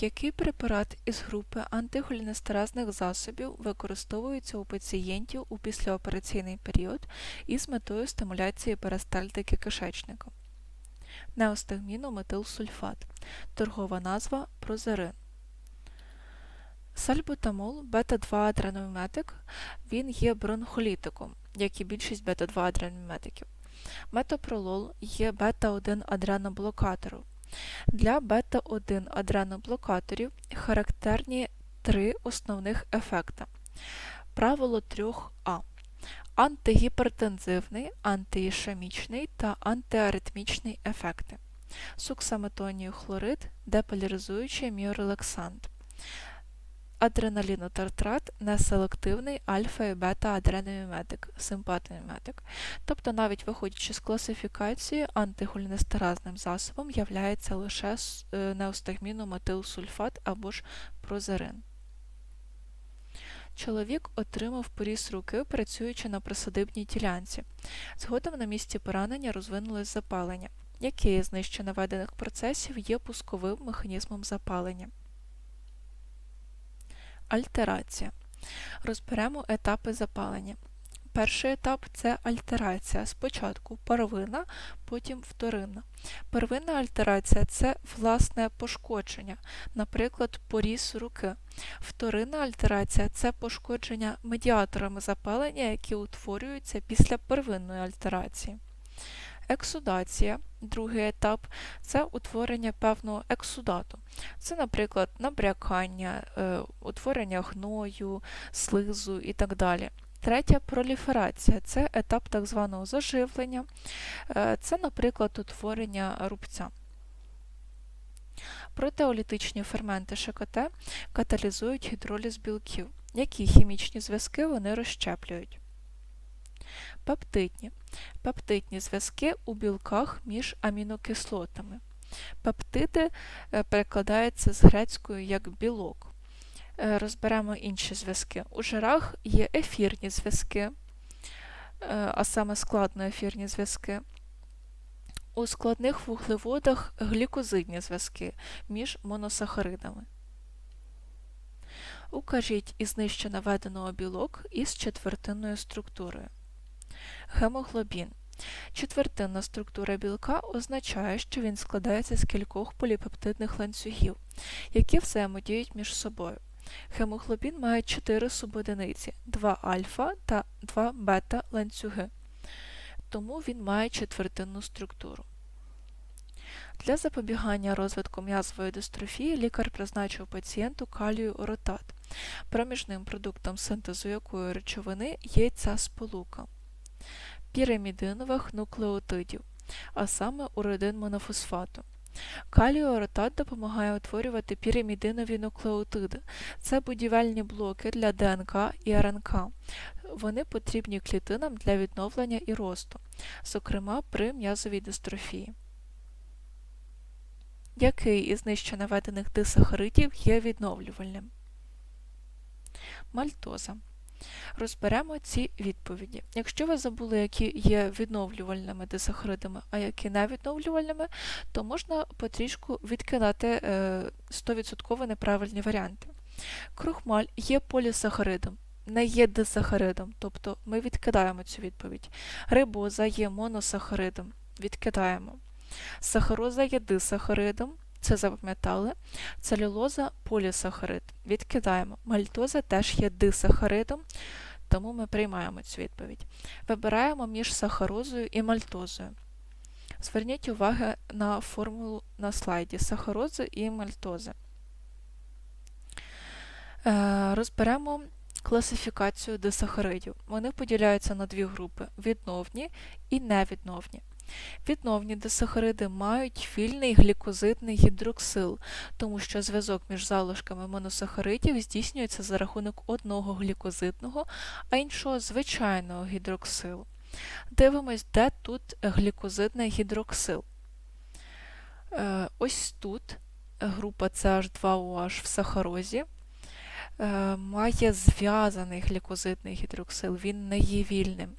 Який препарат із групи антихолінестеразних засобів використовується у пацієнтів у післяопераційний період із метою стимуляції перистальтики кишечника? Неостигмінометилсульфат. Торгова назва прозерин. Сальбутамол бета-2-адренометик, він є бронхолітиком, як і більшість бета-2-адренометиків. Метопролол є бета-1 адреноблокатором. Для бета-1 адреноблокаторів характерні три основних ефекти. Правило 3А. Антигіпертензивний, антиішемічний та антиаритмічний ефекти. Суксаметонію хлорид, деполяризуючий міорелаксант. Адреналінотартрат неселективний альфа і бета-адренометик, симпатоміметик. Тобто, навіть виходячи з класифікації, антихолінестеразним засобом являється лише е, неостагмінометилсульфат або ж прозерин. Чоловік отримав поріз руки, працюючи на присадибній ділянці. Згодом на місці поранення розвинулось запалення. Яке із нижче процесів є пусковим механізмом запалення? Альтерація. Розберемо етапи запалення. Перший етап це альтерація. Спочатку первинна, потім вторинна. Первинна альтерація це власне пошкодження, наприклад, поріз руки. Вторинна альтерація це пошкодження медіаторами запалення, які утворюються після первинної альтерації. Ексудація, другий етап це утворення певного ексудату. Це, наприклад, набрякання, е, утворення гною, слизу і так далі. Третя проліферація це етап так званого заживлення, е, це, наприклад, утворення рубця. Протеолітичні ферменти ШКТ каталізують гідроліз білків, які хімічні зв'язки вони розщеплюють. Пептидні. Пептидні зв'язки у білках між амінокислотами. Пептиди е, перекладаються з грецькою як білок. Е, розберемо інші зв'язки. У жирах є ефірні зв'язки, е, а саме складноефірні зв'язки. У складних вуглеводах глікозидні зв'язки між моносахаридами. Укажіть із нижче наведеного білок із четвертинною структурою. Гемоглобін. Четвертинна структура білка означає, що він складається з кількох поліпептидних ланцюгів, які взаємодіють між собою. Гемоглобін має 4 субодиниці 2 альфа та 2 бета ланцюги, тому він має четвертинну структуру. Для запобігання розвитку м'язової дистрофії лікар призначив пацієнту калію оротат, проміжним продуктом синтезу якої речовини є ця сполука піримідинових нуклеотидів, а саме уридин монофосфату. Каліоротат допомагає утворювати піримідинові нуклеотиди. Це будівельні блоки для ДНК і РНК. Вони потрібні клітинам для відновлення і росту, зокрема при м'язовій дистрофії. Який із нижче наведених дисахаридів є відновлювальним? Мальтоза. Розберемо ці відповіді. Якщо ви забули, які є відновлювальними дисахаридами, а які невідновлювальними, то можна потрішку відкидати 100% е, неправильні варіанти. Крухмаль є полісахаридом, не є дисахаридом, тобто ми відкидаємо цю відповідь. Рибоза є моносахаридом, відкидаємо. Сахароза є дисахаридом, це запам'ятали. Целюлоза полісахарид. Відкидаємо. Мальтоза теж є дисахаридом, тому ми приймаємо цю відповідь. Вибираємо між сахарозою і мальтозою. Зверніть увагу на формулу на слайді сахарози і мальтози. Е, розберемо класифікацію дисахаридів. Вони поділяються на дві групи відновні і невідновні. Відновні дисахариди мають вільний глікозидний гідроксил, тому що зв'язок між залишками моносахаридів здійснюється за рахунок одного глікозидного, а іншого звичайного гідроксилу. Дивимось, де тут глікозидний гідроксил. Е, ось тут група CH2OH в сахарозі. Е, має зв'язаний глікозидний гідроксил, він не є вільним.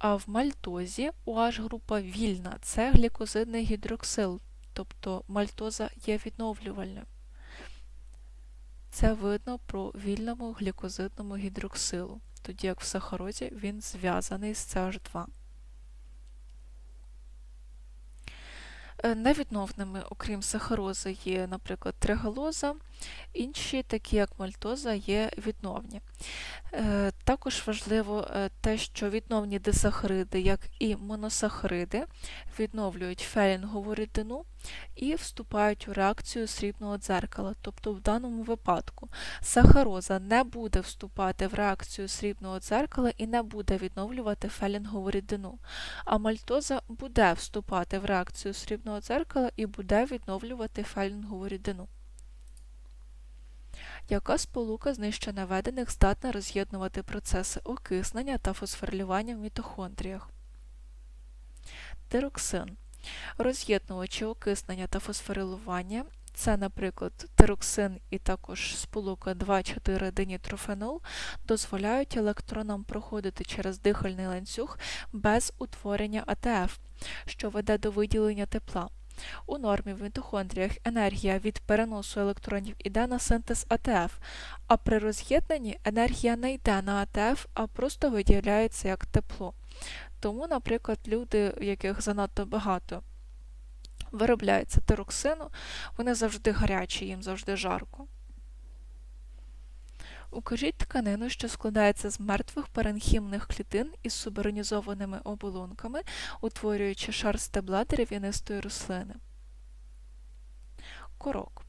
А в мальтозі OH група вільна, це глікозидний гідроксил, тобто мальтоза є відновлювальною. Це видно про вільному глікозидному гідроксилу, тоді як в сахарозі він зв'язаний з CH2. Е, Невідновними, окрім сахарози, є, наприклад, тригалоза, інші, такі як мальтоза, є відновні. Е, Також важливо е, те, що відновні дисахариди, як і моносахариди, відновлюють фелінгову рідину і вступають у реакцію срібного дзеркала. Тобто в даному випадку сахароза не буде вступати в реакцію срібного дзеркала і не буде відновлювати фелінгову рідину, а мальтоза буде вступати в реакцію срібного дзеркала і буде відновлювати фелінгову рідину. Яка сполука з нижче наведених здатна роз'єднувати процеси окиснення та фосфорилювання в мітохондріях? Тироксин. Роз'єднувачі окиснення та фосфорилування це, наприклад, тироксин і також сполука 2,4-динітрофенол дозволяють електронам проходити через дихальний ланцюг без утворення АТФ, що веде до виділення тепла. У нормі в мітохондріях енергія від переносу електронів йде на синтез АТФ, а при роз'єднанні енергія не йде на АТФ, а просто виділяється як тепло. Тому, наприклад, люди, яких занадто багато виробляється тироксину, вони завжди гарячі, їм завжди жарко. Укажіть тканину, що складається з мертвих паренхімних клітин із суборонізованими оболонками, утворюючи шар стебла дерев'янистої рослини. Корок.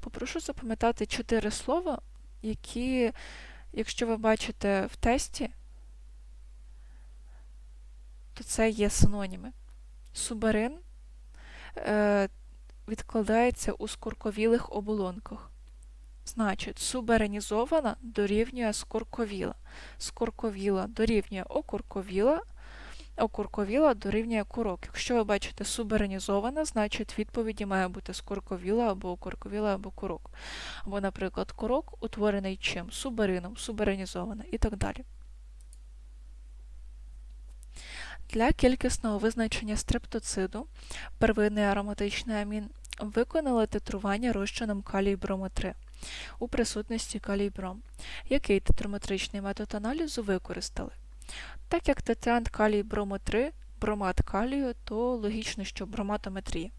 Попрошу запам'ятати чотири слова, які, якщо ви бачите в тесті, то це є синоніми. Субарин е, відкладається у скорковілих оболонках. Значить, субаренізована дорівнює скорковіла. Скорковіла дорівнює окурковіла, окурковіла дорівнює курок. Якщо ви бачите субаренізована, значить відповіді має бути скорковіла або окурковіла або курок. Або, наприклад, курок утворений чим? Субарином, субаренізована і так далі. Для кількісного визначення стрептоциду первинний ароматичний амін виконали титрування розчином калій брому 3 у присутності калій бром. Який титрометричний метод аналізу використали? Так як тетрант калій брому 3 бромат калію, то логічно, що броматометрія.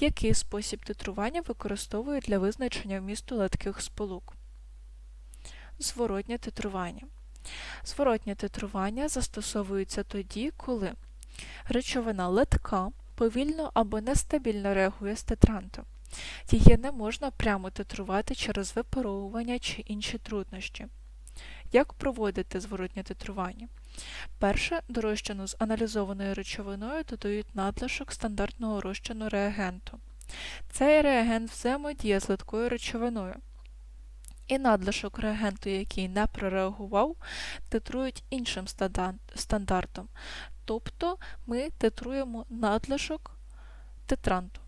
Який спосіб титрування використовують для визначення вмісту летких сполук? Зворотнє титрування. Зворотнє титрування застосовується тоді, коли речовина литка повільно або нестабільно реагує з тетрантом. Її не можна прямо титрувати через випаровування чи інші труднощі. Як проводити зворотнє титрування? Перше, до розчину з аналізованою речовиною додають надлишок стандартного розчину реагенту. Цей реагент взаємодіє з литкою речовиною. І надлишок реагенту, який не прореагував, титрують іншим стандартом. Тобто ми титруємо надлишок тетранту.